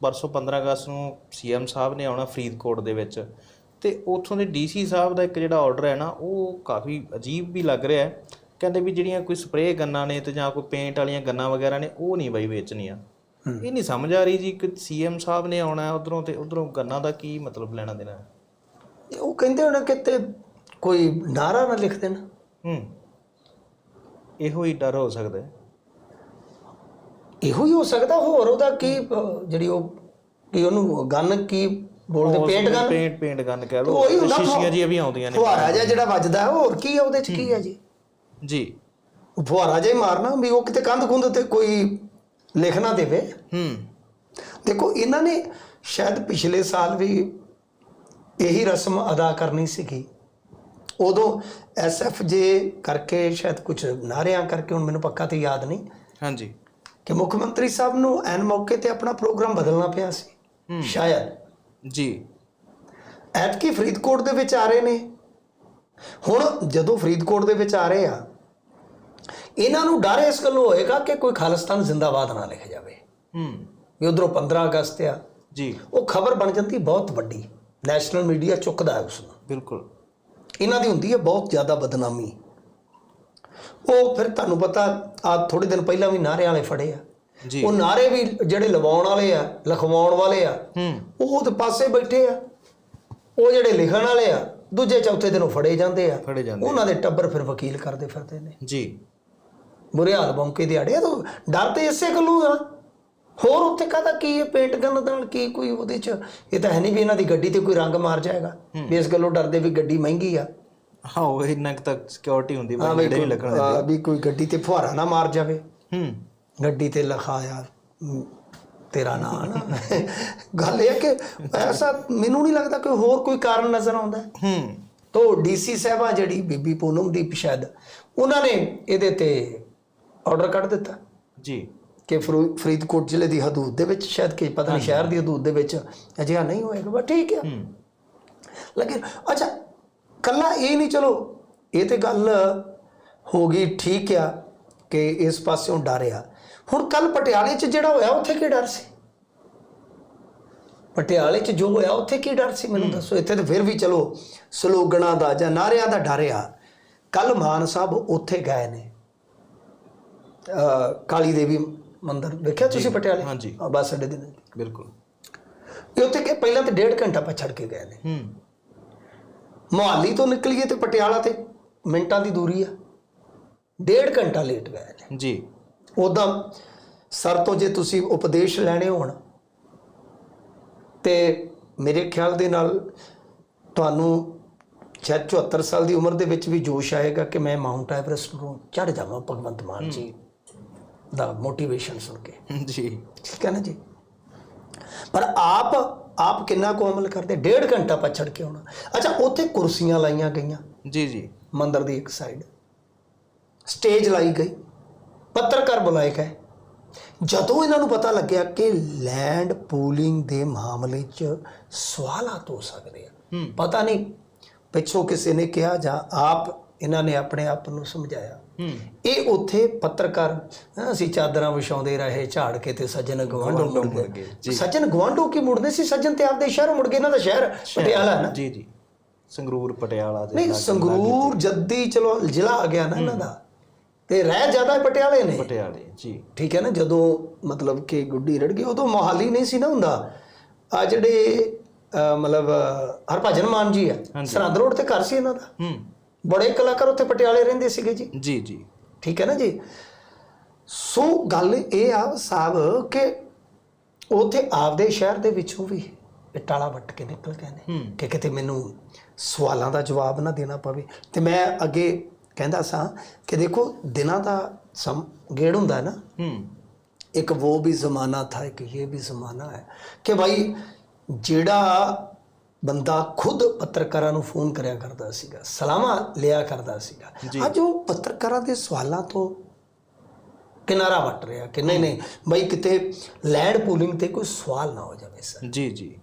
ਪਰਸੋਂ 15 ਅਗਸਤ ਨੂੰ ਸੀਐਮ ਸਾਹਿਬ ਨੇ ਆਉਣਾ ਫਰੀਦਕੋਟ ਦੇ ਵਿੱਚ। ਤੇ ਉੱਥੋਂ ਦੇ ਡੀਸੀ ਸਾਹਿਬ ਦਾ ਇੱਕ ਜਿਹੜਾ ਆਰਡਰ ਹੈ ਨਾ ਉਹ ਕਾਫੀ ਅਜੀਬ ਵੀ ਲੱਗ ਰਿਹਾ ਹੈ। ਕਹਿੰਦੇ ਵੀ ਜਿਹੜੀਆਂ ਕੋਈ ਸਪਰੇਅ ਗੰਨਾਂ ਨੇ ਤੇ ਜਾਂ ਕੋਈ ਪੇਂਟ ਵਾਲੀਆਂ ਗੰਨਾਂ ਵਗੈਰਾ ਨੇ ਉਹ ਨਹੀਂ ਬਈ ਵੇਚਣੀਆਂ। ਇਹ ਨਹੀਂ ਸਮਝ ਆ ਰਹੀ ਜੀ ਕਿ ਸੀਐਮ ਸਾਹਿਬ ਨੇ ਆਉਣਾ ਉਧਰੋਂ ਤੇ ਉਧਰੋਂ ਗੰਨਾਂ ਦਾ ਕੀ ਮਤਲਬ ਲੈਣਾ ਦੇਣਾ ਹੈ। ਉਹ ਕਹਿੰਦੇ ਹੋਣੇ ਕਿਤੇ ਕੋਈ ਨਾਰਾ ਨਾ ਲਿਖ ਦੇਣ। ਹੂੰ। ਇਹੋ ਹੀ ਡਰ ਹੋ ਸਕਦਾ ਹੈ। ਇਹੋ ਹੀ ਹੋ ਸਕਦਾ ਹੋਰ ਉਹਦਾ ਕੀ ਅਹ, ਜਿਹੜੀ ਉਹ ਕੀ ਉਹਨੂੰ ਗਨ ਕੀ ਬੋਲਦੇ paint gun paint paint gun ਕਹਿ ਉਹੀ ਹੁੰਦਾ ਸ਼ੀਸ਼ੀਆਂ ਜੀ ਵੀ ਆਉਂਦੀਆਂ ਨੇ। ਫੁਹਾਰਾ ਜਿਹਾ ਜਿਹੜਾ ਵੱਜਦਾ ਹੈ, ਹੋਰ ਕੀ ਹੈ ਉਹਦੇ ਚ ਕੀ ਹੈ ਜੀ? ਜੀ। ਉਹ ਫੁਹਾਰਾ ਜਿਹਾ ਹੀ ਮਾਰਨਾ ਵੀ ਉਹ ਕਿਤੇ ਕੰਧ ਕੁੰਧ ਤੇ ਕੋਈ ਲਿਖ ਨਾ ਦੇਵੇ। ਹੂੰ। ਦੇਖੋ ਇਹਨਾਂ ਨੇ ਸ਼ਾਇਦ ਪਿਛਲੇ ਸਾਲ ਵੀ ਇਹੀ ਰਸਮ ਅਦਾ ਕਰਨੀ ਸੀਗੀ। ਉਦੋਂ ਐਸਐਫਜੇ ਕਰਕੇ ਸ਼ਾਇਦ ਕੁਝ ਨਾਰਿਆਂ ਕਰਕੇ ਹੁਣ ਮੈਨੂੰ ਪੱਕਾ ਤੇ ਯਾਦ ਨਹੀਂ। ਹਾਂਜੀ। ਕਿ ਮੁੱਖ ਮੰਤਰੀ ਸਾਹਿਬ ਨੂੰ ਐਨ ਮੌਕੇ ਤੇ ਆਪਣਾ ਪ੍ਰੋਗਰਾਮ ਬਦਲਣਾ ਪਿਆ ਸੀ ਸ਼ਾਇਦ। ਜੀ। ਐਤਕੀ ਫਰੀਦਕੋਟ ਦੇ ਵਿੱਚ ਆ ਰਹੇ ਨੇ। ਹੁਣ ਜਦੋਂ ਫਰੀਦਕੋਟ ਦੇ ਵਿੱਚ ਆ ਰਹੇ ਆ ਇਹਨਾਂ ਨੂੰ ਡਰ ਇਸ ਗੱਲੋਂ ਹੋਏਗਾ ਕਿ ਕੋਈ ਖਾਲਿਸਤਾਨ ਜ਼ਿੰਦਾਬਾਦ ਨਾ ਲਿਖ ਜਾਵੇ। ਹੂੰ। ਵੀ ਉਧਰੋਂ 15 ਅਗਸਤ ਆ ਜੀ। ਉਹ ਖਬਰ ਬਣ ਜਾਂਦੀ ਬਹੁਤ ਵੱਡੀ। ਨੈਸ਼ਨਲ ਮੀਡੀਆ ਚੁੱਕਦਾ ਹੈ ਉਸ ਨੂੰ ਬਿਲਕੁਲ। ਇਹਨਾਂ ਦੀ ਹੁੰਦੀ ਹੈ ਬਹੁਤ ਜ਼ਿਆਦਾ ਬਦਨਾਮੀ। ਉਹ ਫਿਰ ਤੁਹਾਨੂੰ ਪਤਾ ਆ ਥੋੜੇ ਦਿਨ ਪਹਿਲਾਂ ਵੀ ਨਾਰੇ ਵਾਲੇ ਫੜੇ ਆ। ਜੀ। ਉਹ ਨਾਰੇ ਵੀ ਜਿਹੜੇ ਲਵਾਉਣ ਵਾਲੇ ਆ ਲਿਖਵਾਉਣ ਵਾਲੇ ਆ ਹੂੰ। ਉਹ ਤੇ ਪਾਸੇ ਬੈਠੇ ਆ। ਉਹ ਜਿਹੜੇ ਲਿਖਣ ਵਾਲੇ ਆ ਦੂਜੇ ਚੌਥੇ ਦਿਨ ਉਹ ਫੜੇ ਜਾਂਦੇ ਆ। ਫੜੇ ਜਾਂਦੇ ਉਹਨਾਂ ਦੇ ਟੱਬਰ ਫਿਰ ਵਕੀਲ ਕਰਦੇ ਫਿਰਦੇ ਨੇ। ਜੀ। ਬੁਰੇ ਹਾਲ ਬੌਂਕੇ ਦਿਹਾੜੇ ਤਾਂ ਡਰ ਤੇ ਇਸੇ ਗੱਲੋਂ ਆ। ਹੋਰ ਉੱਥੇ ਕਾਹਦਾ ਕੀ ਹੈ ਪੇਂਟ ਗਨ ਨਾਲ ਕੀ ਕੋਈ ਉਹਦੇ ਚ। ਇਹ ਤਾਂ ਹੈ ਨਹੀਂ ਵੀ ਇਹਨਾਂ ਦੀ ਗੱਡੀ ਤੇ ਕੋਈ ਰੰਗ ਮਾਰ ਜਾਏਗਾ। ਵੀ ਇਸ ਗੱਲੋਂ ਡਰਦੇ ਵੀ ਗੱਡੀ ਮਹਿੰਗੀ ਆ। ਹਾਂ ਉਹ ਇੰਨਾ ਕੁ ਤੱਕ ਸਿਕਿਉਰਿਟੀ ਹੁੰਦੀ ਹਾਂ ਬਈ ਨਹੀਂ ਲੱਗਣ ਕੋਈ- ਹਾਂ, ਵੀ ਕੋਈ ਗੱਡੀ ਤੇ ਫੁਹਾਰਾ ਨਾ ਮਾਰ ਜਾਵੇ। ਹੂੰ। ਗੱਡੀ ਤੇ ਲਿਖਾਇਆ ਮ, ਤੇਰਾ ਨਾਂ ਨਾ। ਗੱਲ ਇਹ ਹੈ ਕਿ ਐਸਾ ਮੈਨੂੰ ਨਹੀਂ ਲੱਗਦਾ ਕਿ ਹੋਰ ਕੋਈ ਕਾਰਨ ਨਜ਼ਰ ਆਉਂਦਾ। ਹੈ। ਹੂੰ ਤੋ ਡੀਸੀ ਸਾਹਿਬਾ ਜਿਹੜੀ ਬੀਬੀ ਪੂਨਮਦੀਪ ਸ਼ਾਇਦ ਉਹਨਾਂ ਨੇ ਇਹਦੇ ਤੇ ਆਰਡਰ ਕੱਢ ਦਿੱਤਾ। ਜੀ। ਕਿ ਫਰੂ- ਫਰੀਦਕੋਟ ਜ਼ਿਲ੍ਹੇ ਦੀ ਹਦੂਦ ਦੇ ਵਿੱਚ ਸ਼ਾਇਦ ਕਿ ਪਤਾ ਨਹੀਂ ਸ਼ਹਿਰ ਦੀ ਹਦੂਦ ਦੇ ਵਿੱਚ ਅਜਿਹਾ ਨਹੀਂ ਹੋਏਗਾ ਬਸ ਠੀਕ ਹੈ ਹੂੰ। ਲੇਕਿਨ ਅੱਛਾ ਕੱਲਾ ਇਹ ਨਹੀਂ ਚਲੋ ਇਹ ਤੇ ਗੱਲ ਹੋ ਗਈ ਠੀਕ ਆ ਕਿ ਇਸ ਪਾਸਿਓਂ ਡਰਿਆ ਹੁਣ ਕੱਲ ਪਟਿਆਲੇ 'ਚ ਜਿਹੜਾ ਹੋਇਆ ਉੱਥੇ ਕੀ ਡਰ ਸੀ? ਪਟਿਆਲੇ 'ਚ ਜੋ ਹੋਇਆ ਉੱਥੇ ਕੀ ਡਰ ਸੀ ਮੈਨੂੰ ਦੱਸੋ। ਇੱਥੇ ਤਾਂ ਫਿਰ ਵੀ ਚਲੋ ਸਲੋਗਣਾ ਦਾ ਜਾਂ ਨਾਰਿਆਂ ਦਾ ਡਰ ਆ। ਕੱਲ ਮਾਨ ਸਾਹਿਬ ਉੱਥੇ ਗਏ ਨੇ। ਕਾਲੀ ਦੇਵੀ ਮੰਦਿਰ ਵੇਖਿਆ ਤੁਸੀਂ ਪਟਿਆਲੇ? ਹਾਂਜੀ। ਬੱਸ ਅੱਡੇ ਦੇ ਬਿਲਕੁਲ। ਇਹ ਉੱਥੇ ਕਿ ਪਹਿਲਾਂ ਤਾਂ ਡੇਢ ਘੰਟਾ ਪਛੜ ਕੇ ਗਏ ਨੇ। ਹੂੰ। ਮੁਹਾਲੀ ਤੋਂ ਨਿਕਲੀਏ ਤੇ ਪਟਿਆਲਾ ਤੇ ਮਿੰਟਾਂ ਦੀ ਦੂਰੀ ਆ। ਡੇਢ ਘੰਟਾ ਲੇਟ ਗਏ ਨੇ ਜੀ। ਉਦਾਂ ਸਰ ਤੋਂ ਜੇ ਤੁਸੀਂ ਉਪਦੇਸ਼ ਲੈਣੇ ਹੋਣ ਤੇ ਮੇਰੇ ਖਿਆਲ ਦੇ ਨਾਲ ਤੁਹਾਨੂੰ ਸ਼ਾਇਦ 74 ਸਾਲ ਦੀ ਉਮਰ ਦੇ ਵਿੱਚ ਵੀ ਜੋਸ਼ ਆਏਗਾ ਕਿ ਮੈਂ ਮਾਊਂਟ ਐਵਰੈਸਟ ਨੂੰ ਚੜ ਜਾਵਾਂ ਭਗਵੰਤ ਮਾਨ ਜੀ ਦਾ ਮੋਟੀਵੇਸ਼ਨ ਸੁਣ ਕੇ। ਜੀ। ਠੀਕ ਹੈ ਨਾ ਜੀ? ਪਰ ਆਪ ਆਪ ਕਿੰਨਾ ਕੁ ਅਮਲ ਕਰਦੇ? ਡੇਢ ਘੰਟਾ ਪਛੜ ਕੇ ਆਉਣਾ। ਅੱਛਾ ਉੱਥੇ ਕੁਰਸੀਆਂ ਲਾਈਆਂ ਗਈਆਂ। ਜੀ ਜੀ। ਮੰਦਰ ਦੀ ਇੱਕ ਸਾਈਡ ਸਟੇਜ ਲਾਈ ਗਈ। ਪੱਤਰਕਾਰ ਬੁਲਾਏ ਗਏ। ਜਦੋਂ ਇਹਨਾਂ ਨੂੰ ਪਤਾ ਲੱਗਿਆ ਕਿ ਲੈਂਡ ਪੂਲਿੰਗ ਦੇ ਮਾਮਲੇ 'ਚ ਸਵਾਲਾਤ ਹੋ ਸਕਦੇ ਆ। ਪਤਾ ਨਹੀਂ ਪਿੱਛੋਂ ਕਿਸੇ ਨੇ ਕਿਹਾ ਜਾਂ ਆਪ ਇਹਨਾਂ ਨੇ ਆਪਣੇ ਆਪ ਨੂੰ ਸਮਝਾਇਆ। ਇਹ ਉੱਥੇ ਪੱਤਰਕਾਰ ਅਸੀਂ ਚਾਦਰਾਂ ਵਿਛਾਉਂਦੇ ਰਹੇ ਝਾੜ ਕੇ ਤੇ ਸੱਜਣ ਗਵਾਂਢੋਂ ਮੁੜ ਗਏ। ਸੱਜਣ ਗਵਾਂਢੋਂ ਕੀ ਮੁੜਦੇ ਸੀ? ਸੱਜਣ ਤੇ ਆਪਦੇ ਸ਼ਹਿਰ ਮੁੜ ਗਏ ਇਹਨਾਂ ਦਾ ਸ਼ਹਿਰ ਪਟਿਆਲਾ ਨਾ? ਜੀ ਜੀ। ਸੰਗਰੂਰ ਪਟਿਆਲਾ ਦੇ ਨਹੀਂ ਸੰਗਰੂਰ ਜੱਦੀ ਚਲੋ ਜ਼ਿਲ੍ਹਾ ਆ ਗਿਆ ਨਾ ਇਹਨਾਂ ਦਾ। ਤੇ ਰਹਿ ਜ਼ਿਆਦਾ ਪਟਿਆਲੇ ਨੇ। ਪਟਿਆਲੇ ਜੀ। ਠੀਕ ਹੈ ਨਾ ਜਦੋਂ ਮਤਲਬ ਕਿ ਗੁੱਡੀ ਰੜ ਗਈ ਉਦੋਂ ਮੋਹਾਲੀ ਨਹੀਂ ਸੀ ਨਾ ਹੁੰਦਾ। ਆ ਜਿਹੜੇ ਮਤਲਬ ਹਰਭਜਨ ਮਾਨ ਜੀ ਆ ਸਰਹੰਦ ਰੋਡ ਤੇ ਘਰ ਸੀ ਇਹਨਾਂ ਦਾ। ਹੂੰ। ਬੜੇ ਕਲਾਕਾਰ ਉੱਥੇ ਪਟਿਆਲੇ ਰਹਿੰਦੇ ਸੀਗੇ ਜੀ। ਜੀ ਜੀ। ਠੀਕ ਹੈ ਨਾ ਜੀ? ਸੋ ਗੱਲ ਇਹ ਆ ਸਾਹਿਬ ਕਿ ਉਥੇ ਆਪਦੇ ਸ਼ਹਿਰ ਦੇ ਵਿੱਚੋਂ ਵੀ ਟਾਲਾ ਵੱਟ ਕੇ ਨਿਕਲ ਗਏ ਨੇ। ਕਿ ਕਿਤੇ ਮੈਨੂੰ ਸਵਾਲਾਂ ਦਾ ਜਵਾਬ ਨਾ ਦੇਣਾ ਪਵੇ। ਤੇ ਮੈਂ ਅੱਗੇ ਕਹਿੰਦਾ ਸਾਂ ਕਿ ਦੇਖੋ ਦਿਨਾਂ ਦਾ ਸਮ ਗੇੜ ਹੁੰਦਾ ਨਾ। ਹੂੰ। ਇੱਕ ਉਹ ਵੀ ਜ਼ਮਾਨਾ ਥਾ ਇੱਕ ਇਹ ਵੀ ਜ਼ਮਾਨਾ ਹੈ। ਕਿ ਭਾਈ ਜਿਹੜਾ ਬੰਦਾ ਖੁਦ ਪੱਤਰਕਾਰਾਂ ਨੂੰ ਫੋਨ ਕਰਿਆ ਕਰਦਾ ਸੀਗਾ ਸਲਾਮਾਂ ਲਿਆ ਕਰਦਾ ਸੀਗਾ। ਅੱਜ ਉਹ ਪੱਤਰਕਾਰਾਂ ਦੇ ਸਵਾਲਾਂ ਤੋਂ ਕਿਨਾਰਾ ਵੱਟ ਰਿਹਾ ਕਿ ਨਹੀਂ ਨਹੀਂ ਭਾਈ ਕਿਤੇ ਲੈਂਡ ਪੂਲਿੰਗ ਤੇ ਕੋਈ ਸਵਾਲ ਨਾ ਹੋ ਜਾਵੇ ਸਰ। ਜੀ ਜੀ।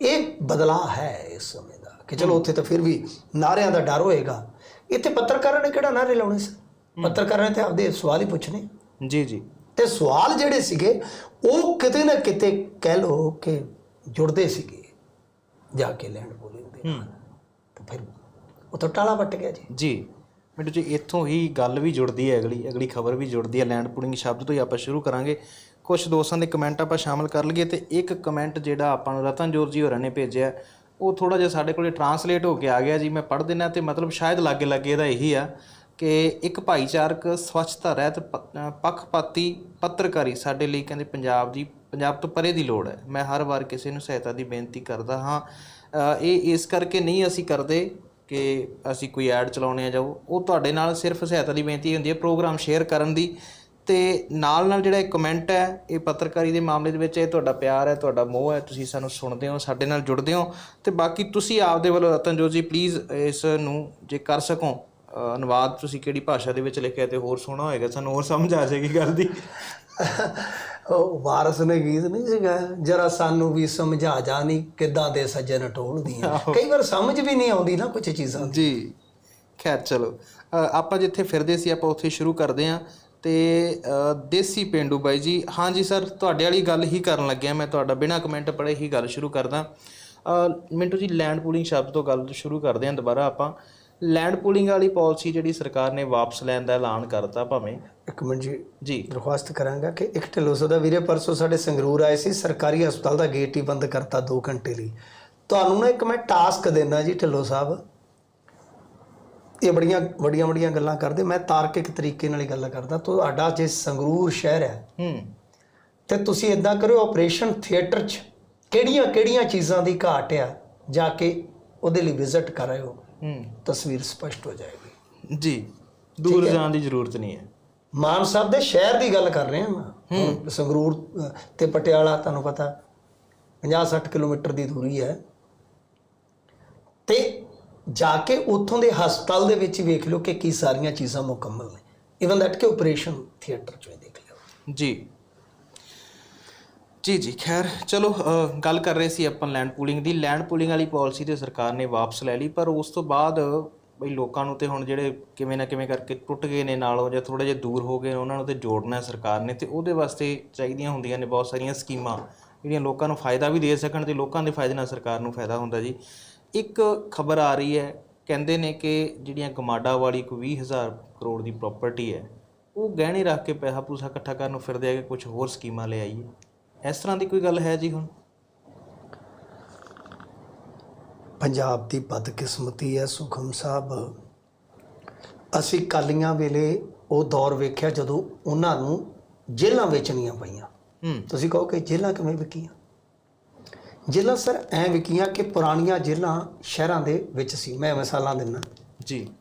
ਇਹ ਬਦਲਾਅ ਹੈ ਇਸ ਸਮੇਂ ਦਾ ਕਿ ਚਲੋ ਉੱਥੇ ਤਾਂ ਫਿਰ ਵੀ ਨਾਰਿਆਂ ਦਾ ਡਰ ਹੋਏਗਾ। ਇੱਥੇ ਪੱਤਰਕਾਰਾਂ ਨੇ ਕਿਹੜਾ ਨਾਰੇ ਲਾਉਣੇ ਸੀ ਪੱਤਰਕਾਰਾਂ ਨੇ ਤੇ ਆਪਦੇ ਸਵਾਲ ਹੀ ਪੁੱਛਣੇ। ਜੀ ਜੀ। ਤੇ ਸਵਾਲ ਜਿਹੜੇ ਸੀਗੇ ਉਹ ਕਿਤੇ ਨਾ ਕਿਤੇ ਕਹਿ ਲੋ ਕਿ ਜੁੜਦੇ ਸੀਗੇ। ਜਾ ਕੇ ਲੈਂਡ ਪੋਲਿੰਗ ਦੇ ਨਾਲ ਤੇ ਫਿਰ ਉਹ ਤਾਂ ਟਾਲਾ ਵੱਟ ਗਿਆ ਜੀ। ਜੀ। ਮਿੰਟੂ ਜੀ ਇੱਥੋਂ ਹੀ ਗੱਲ ਵੀ ਜੁੜਦੀ ਹੈ ਅਗਲੀ ਅਗਲੀ ਖਬਰ ਵੀ ਜੁੜਦੀ ਹੈ। ਲੈਂਡ ਪੂਲਿੰਗ ਸ਼ਬਦ ਤੋਂ ਹੀ ਆਪਾਂ ਸ਼ੁਰੂ ਕਰਾਂਗੇ। ਕੁਝ ਦੋਸਤਾਂ ਦੇ ਕਮੈਂਟ ਆਪਾਂ ਸ਼ਾਮਲ ਕਰ ਲਈਏ ਤੇ ਇੱਕ ਕਮੈਂਟ ਜਿਹੜਾ ਆਪਾਂ ਨੂੰ ਰਤਨਜੋਤ ਜੀ ਹੋਰਾਂ ਨੇ ਭੇਜਿਆ ਉਹ ਥੋੜਾ ਜਿਹਾ ਸਾਡੇ ਕੋਲੇ ਟਰਾਂਸਲੇਟ ਹੋ ਕੇ ਆ ਗਿਆ ਜੀ। ਮੈਂ ਪੜ੍ਹ ਦਿੰਨਾ ਤੇ ਮਤਲਬ ਸ਼ਾਇਦ ਲਾਗੇ ਲੱਗੇ ਇਹਦਾ ਇਹੀ ਆ। ਕਿ ਇੱਕ ਭਾਈਚਾਰਕ, ਸਵੱਛਤਾ ਰਹਿਤ ਪੱਖਪਾਤੀ ਪੱਤਰਕਾਰੀ ਸਾਡੇ ਲਈ ਕਹਿੰਦੇ ਪੰਜਾਬ ਦੀ, ਪੰਜਾਬ ਤੋਂ ਪਰੇ ਦੀ ਲੋੜ ਹੈ। ਮੈਂ ਹਰ ਵਾਰ ਕਿਸੇ ਨੂੰ ਸਹਾਇਤਾ ਦੀ ਬੇਨਤੀ ਕਰਦਾ ਹਾਂ। ਇਹ ਇਸ ਕਰਕੇ ਨਹੀਂ ਅਸੀਂ ਕਰਦੇ ਕਿ ਅਸੀਂ ਕੋਈ ਐਡ ਚਲਾਉਣੇ ਆ ਜਾਓ ਉਹ। ਤੁਹਾਡੇ ਨਾਲ ਸਿਰਫ ਸਹਾਇਤਾ ਦੀ ਬੇਨਤੀ ਹੁੰਦੀ ਹੈ ਪ੍ਰੋਗਰਾਮ ਸ਼ੇਅਰ ਕਰਨ ਦੀ। ਤੇ ਨਾਲ ਨਾਲ ਜਿਹੜਾ ਇਹ ਕਮੈਂਟ ਹੈ, ਇਹ ਪੱਤਰਕਾਰੀ ਦੇ ਮਾਮਲੇ ਦੇ ਵਿੱਚ ਇਹ ਤੁਹਾਡਾ ਪਿਆਰ ਹੈ, ਤੁਹਾਡਾ ਮੋਹ ਹੈ, ਤੁਸੀਂ ਸਾਨੂੰ ਸੁਣਦੇ ਹੋ, ਸਾਡੇ ਨਾਲ ਜੁੜਦੇ ਹੋ। ਤੇ ਬਾਕੀ ਤੁਸੀਂ ਆਪਦੇ ਵੱਲੋਂ ਰਤਨਜੋਤ ਜੀ ਪਲੀਜ਼ ਇਸ ਨੂੰ ਜੇ ਕਰ ਸਕੋ ਅਨੁਵਾਦ ਤੁਸੀਂ ਕਿਹੜੀ ਭਾਸ਼ਾ ਦੇ ਵਿੱਚ ਲਿਖਿਆ ਤੇ ਹੋਰ ਸੋਹਣਾ ਹੋਏਗਾ ਸਾਨੂੰ ਹੋਰ ਸਮਝ ਆ ਜਾਏਗੀ ਗੱਲ ਦੀ। ਉਹ ਵਾਰਸ ਨੇ ਗੀਤ ਨਹੀਂ ਸੀਗਾ ਜਰਾ ਸਾਨੂੰ ਵੀ ਸਮਝਾ ਜਾ ਨਹੀਂ ਕਿੱਦਾਂ ਦੇ ਸੱਜਣ ਟੋਲਦੀਆਂ ਕਈ ਵਾਰ ਸਮਝ ਵੀ ਨਹੀਂ ਆਉਂਦੀ ਨਾ ਕੁਝ ਚੀਜ਼ਾਂ ਜੀ ਖੈਰ ਚਲੋ। ਆਪਾਂ ਜਿੱਥੇ ਫਿਰਦੇ ਸੀ ਆਪਾਂ ਉੱਥੇ ਸ਼ੁਰੂ ਕਰਦੇ ਹਾਂ। ਤੇ ਦੇਸੀ ਪਿੰਡੂ ਬਾਈ ਜੀ ਹਾਂਜੀ ਸਰ ਤੁਹਾਡੇ ਵਾਲੀ ਗੱਲ ਹੀ ਕਰਨ ਲੱਗਿਆ ਮੈਂ ਤੁਹਾਡਾ ਬਿਨਾ ਕਮੈਂਟ ਪੜ੍ਹੇ ਹੀ ਗੱਲ ਸ਼ੁਰੂ ਕਰਦਾ। ਮਿੰਟੂ ਜੀ ਲੈਂਡ ਪੂਲਿੰਗ ਸ਼ਬਦ ਤੋਂ ਗੱਲ ਸ਼ੁਰੂ ਕਰਦੇ ਹਾਂ ਦੁਬਾਰਾ ਆਪਾਂ। ਲੈਂਡ ਪੂਲਿੰਗ ਵਾਲੀ ਪਾਲਿਸੀ ਜਿਹੜੀ ਸਰਕਾਰ ਨੇ ਵਾਪਸ ਲੈਣ ਦਾ ਐਲਾਨ ਕਰਤਾ ਭਾਵੇਂ ਇੱਕ ਮਿੰਟ ਜੀ ਜੀ। ਦਰਖਾਸਤ ਕਰਾਂਗਾ ਕਿ ਇੱਕ ਢਿੱਲੋਂ ਦਾ ਵੀਰੇ ਪਰਸੋਂ ਸਾਡੇ ਸੰਗਰੂਰ ਆਏ ਸੀ ਸਰਕਾਰੀ ਹਸਪਤਾਲ ਦਾ ਗੇਟ ਹੀ ਬੰਦ ਕਰਤਾ 2 ਘੰਟੇ ਲਈ। ਤੁਹਾਨੂੰ ਨਾ ਇੱਕ ਮੈਂ ਟਾਸਕ ਦੇਣਾ ਜੀ ਢਿੱਲੋਂ ਸਾਹਿਬ। ਇਹ ਬੜੀਆਂ ਵੱਡੀਆਂ ਵੱਡੀਆਂ ਗੱਲਾਂ ਕਰਦੇ। ਮੈਂ ਤਾਰਕਿਕ ਤਰੀਕੇ ਨਾਲ ਹੀ ਗੱਲਾਂ ਕਰਦਾ। ਤੁਹਾਡਾ ਜੇ ਸੰਗਰੂਰ ਸ਼ਹਿਰ ਹੈ ਹੂੰ। ਤੇ ਤੁਸੀਂ ਇਦਾਂ ਕਰਿਓ ਆਪਰੇਸ਼ਨ ਥੀਏਟਰ 'ਚ ਕਿਹੜੀਆਂ ਕਿਹੜੀਆਂ ਚੀਜ਼ਾਂ ਦੀ ਘਾਟ ਆ ਜਾ ਕੇ ਉਹਦੇ ਲਈ ਵਿਜ਼ਿਟ ਕਰਾਇਓ ਹੂੰ ਤਸਵੀਰ ਸਪਸ਼ਟ ਹੋ ਜਾਏਗੀ। ਜੀ। ਦੂਰ ਜਾਣ ਦੀ ਜ਼ਰੂਰਤ ਨਹੀਂ ਹੈ। ਮਾਨ ਸਾਹਿਬ ਦੇ ਸ਼ਹਿਰ ਦੀ ਗੱਲ ਕਰ ਰਹੇ ਹਾਂ ਮੈਂ ਸੰਗਰੂਰ ਤੇ ਪਟਿਆਲਾ ਤੁਹਾਨੂੰ ਪਤਾ 50-60 ਕਿਲੋਮੀਟਰ ਦੀ ਦੂਰੀ ਹੈ। ਤੇ ਜਾ ਕੇ ਉੱਥੋਂ ਦੇ ਹਸਪਤਾਲ ਦੇ ਵਿੱਚ ਵੇਖ ਲਓ ਕਿ ਕੀ ਸਾਰੀਆਂ ਚੀਜ਼ਾਂ ਮੁਕੰਮਲ ਨੇ। ਇਵਨ ਦੈਟ ਕਿ ਆਪਰੇਸ਼ਨ ਥੀਏਟਰ ਚ ਵੀ ਦੇਖ ਲਿਓ। ਜੀ। ਜੀ ਜੀ ਖੈਰ ਚਲੋ ਗੱਲ ਕਰ ਰਹੇ ਸੀ ਆਪਾਂ ਲੈਂਡ ਪੂਲਿੰਗ ਦੀ। ਲੈਂਡ ਪੂਲਿੰਗ ਵਾਲੀ ਪਾਲਿਸੀ ਤੇ ਸਰਕਾਰ ਨੇ ਵਾਪਸ ਲੈ ਲਈ ਪਰ ਉਸ ਤੋਂ ਬਾਅਦ ਬਈ ਲੋਕਾਂ ਨੂੰ ਤੇ ਹੁਣ ਜਿਹੜੇ ਕਿਵੇਂ ਨਾ ਕਿਵੇਂ ਕਰਕੇ ਟੁੱਟ ਗਏ ਨੇ ਨਾਲੋਂ ਜਾਂ ਥੋੜੇ ਜਿਹਾ ਦੂਰ ਹੋ ਗਏ ਨੇ, ਉਹਨਾਂ ਨੂੰ ਤੇ ਜੋੜਨਾ ਹੈ ਸਰਕਾਰ ਨੇ ਤੇ ਉਹਦੇ ਵਾਸਤੇ ਚਾਹੀਦੀਆਂ ਹੁੰਦੀਆਂ ਨੇ ਬਹੁਤ ਸਾਰੀਆਂ ਸਕੀਮਾਂ ਜਿਹੜੀਆਂ ਲੋਕਾਂ ਨੂੰ ਫਾਇਦਾ ਵੀ ਦੇ ਸਕਣ ਤੇ ਲੋਕਾਂ ਦੇ ਫਾਇਦੇ ਨਾਲ ਸਰਕਾਰ ਨੂੰ ਫਾਇਦਾ ਹੁੰਦਾ ਜੀ। ਇੱਕ ਖਬਰ ਆ ਰਹੀ ਹੈ ਕਹਿੰਦੇ ਨੇ ਕਿ ਜਿਹੜੀਆਂ ਗਮਾਡਾ ਵਾਲੀ ਕੋਈ 20000 ਕਰੋੜ ਦੀ ਪ੍ਰਾਪਰਟੀ ਹੈ ਉਹ ਗਹਿਣੇ ਰੱਖ ਕੇ ਪੈਸਾ ਪੂਸਾ ਇਕੱਠਾ ਕਰਨ ਨੂੰ ਫਿਰਦੇ ਆ ਕਿ ਕੁਝ ਹੋਰ ਸਕੀਮਾਂ ਲੈ ਆਈਏ। ਇਸ ਤਰ੍ਹਾਂ ਦੀ ਕੋਈ ਗੱਲ ਹੈ ਜੀ ਹੁਣ? ਪੰਜਾਬ ਦੀ ਬਦਕਿਸਮਤੀ ਹੈ ਸੁਖਮ ਸਾਹਿਬ। ਅਸੀਂ ਕਾਲੀਆਂ ਵੇਲੇ ਉਹ ਦੌਰ ਵੇਖਿਆ ਜਦੋਂ ਉਹਨਾਂ ਨੂੰ ਜੇਲ੍ਹਾਂ ਵੇਚਣੀਆਂ ਪਈਆਂ। ਤੁਸੀਂ ਕਹੋ ਕਿ ਜੇਲ੍ਹਾਂ ਕਿਵੇਂ ਵਿਕੀਆਂ? ਜੇਲ੍ਹਾਂ ਸਰ ਐ ਵਿਕੀਆਂ ਕਿ ਪੁਰਾਣੀਆਂ ਜੇਲ੍ਹਾਂ ਸ਼ਹਿਰਾਂ ਦੇ ਵਿੱਚ ਸੀ। ਮੈਂ ਮਿਸਾਲਾਂ ਦਿੰਦਾ। ਜੀ।